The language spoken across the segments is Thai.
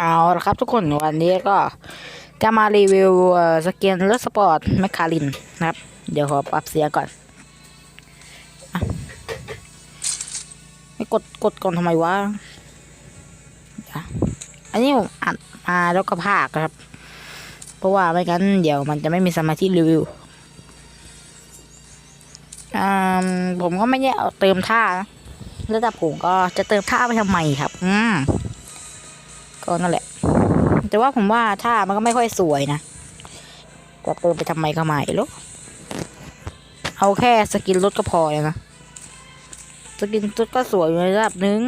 เอาละครับทุกคนวันนี้ก็จะมารีวิวสเกินรถสปอร์ตแมคคารินนะครับ เดี๋ยวขอปรับเสียงก่อนอไม่กดกดก่อนทำไมวะอันนี้ผมอัดมาแล้วก็พากครับ เพราะว่าไม่งั้นเดี๋ยวมันจะไม่มีสมาธิรีวิวผมก็ไม่ได้เอาเติมท่านะแล้วแต่ผมก็จะเติมท่าไปทำไมครับ อืม ก็นั่นแหละ แต่ว่าผมว่าท่ามันก็ไม่ค่อยสวยนะจะเติมไปทำไมก็ไม่รู้เอาแค่สกินรถก็พอเลยนะสกินรถก็สวยอยู่ในระดับหนึ่ง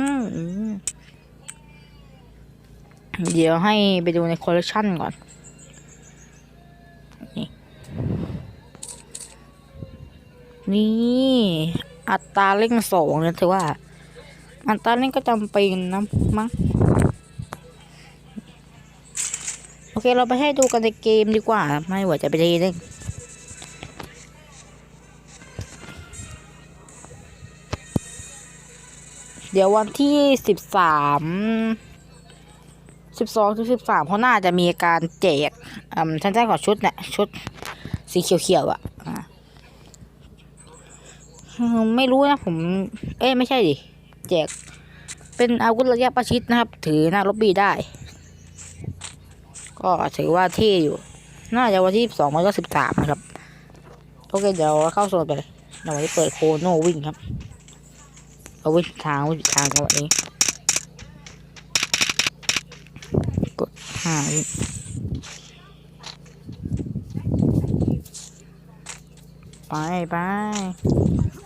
เดี๋ยวให้ไปดูในคอลเลคชันก่อนนี่นี่อัตราเร่งสองเนี่ยถือว่า อัตราเร่งก็จำเป็นนะมั้ง เคเราไปให้ดูกันในเกมดีกว่า ไม่ว่าจะไปทีนึงเดี๋ยววันที่สิบสามสิบสองถึงสิบสามเขาน่าจะมีการแจกอืมท่านแจ้งก่อชุดเนี่ยชุดสีเขียวๆอะอ่าอืมไม่รู้นะผม เอ้ยไม่ใช่ดิ แจก เป็นอาวุธระยะประชิดนะครับ ถือหน้ารบบีได้ ก็ถือว่าเท่อยู่ น่าจะวันที่สองมันก็สิบสามนะครับ โอเค เดี๋ยวเราเข้าโซนไปเลยเดี๋ยววันนี้เปิดโคโนวิ่งครับเอาวิ่งทางวิ่งทางกันวันนี้ กดห้าวิ่งไปไป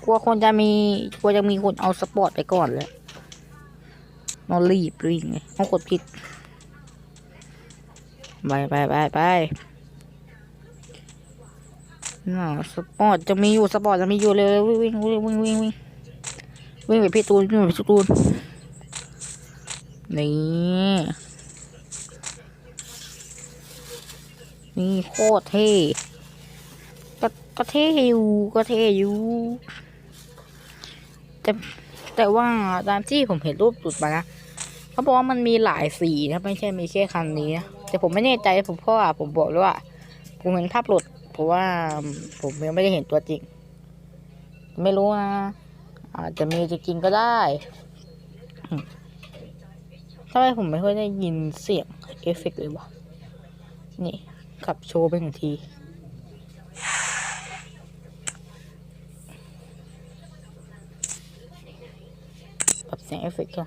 กลัวคนจะมีกลัวจะมีคนเอาสปอร์ตไปก่อนเลยนอนรีบวิ่งเลยต้องกดผิด ไปไปไปไปน่าสปอร์ตจะมีอยู่สปอร์ตจะมีอยู่เลยวิ่งวิ่งวิ่งวิ่งวิ่งวิ่งวิ่งไปพี่ตูนวิ่งไปพี่ตูนนี่ นี่โคตรเท่ก็ก็เท่อยู่ก็เท่อยู่แต่แต่ว่าตามที่ผมเห็นรูปหลุดมานะเขาบอกว่ามันมีหลายสีนะไม่ใช่มีแค่คันนี้นะ แต่ผมไม่แน่ใจผมเพราะว่าผมบอกเลยว่า ผมเห็นภาพหลุดเพราะว่าผมยังไม่ได้เห็นตัวจริง ไม่รู้นะอาจจะมีจริงๆก็ได้ทำไมผมไม่ค่อยได้ยินเสียงเอฟเฟกต์เลยวะนี่ขับโชว์ไปหนึ่งทีปรับเสียงเอฟเฟกต์ก่อ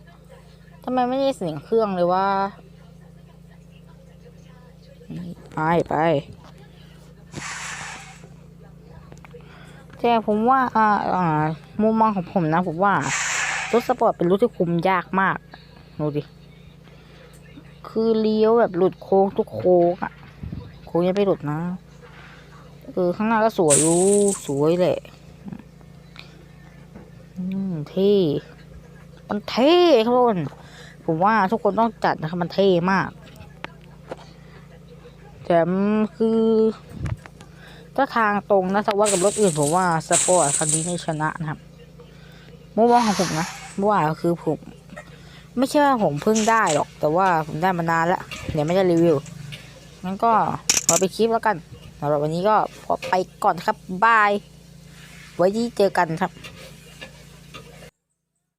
ทำไมไม่ได้เสียงเครื่องเลยว่า ไปไปแต่ผมว่าอ่าอ่ามุมมองของผมนะผมว่ารถสปอร์ตเป็นรถที่คุมยากมากดูดิคือเลี้ยวแบบหลุดโค้งทุกโค้งอะโค้งยังไม่หลุดนะเออข้างหน้าก็สวยอยู่สวยแหละเท่มันเท่ทุกคนผมว่าทุกคนต้องจัดนะครับมันเท่มาก แถมคือถ้าทางตรงนะถ้าว่ากับรถอื่นผมว่าสปอร์ตคันนี้นี่ชนะนะครับมุมมองของผมนะว่าคือผมไม่ใช่ว่าผมเพิ่งได้หรอก แต่ว่าผมได้มานานแล้วเดี๋ยวไม่ได้รีวิวงั้นก็ขอไปคลิปแล้วกันสำหรับวันนี้ก็ขอไปก่อนครับบาย ไว้ที่เจอกันครับ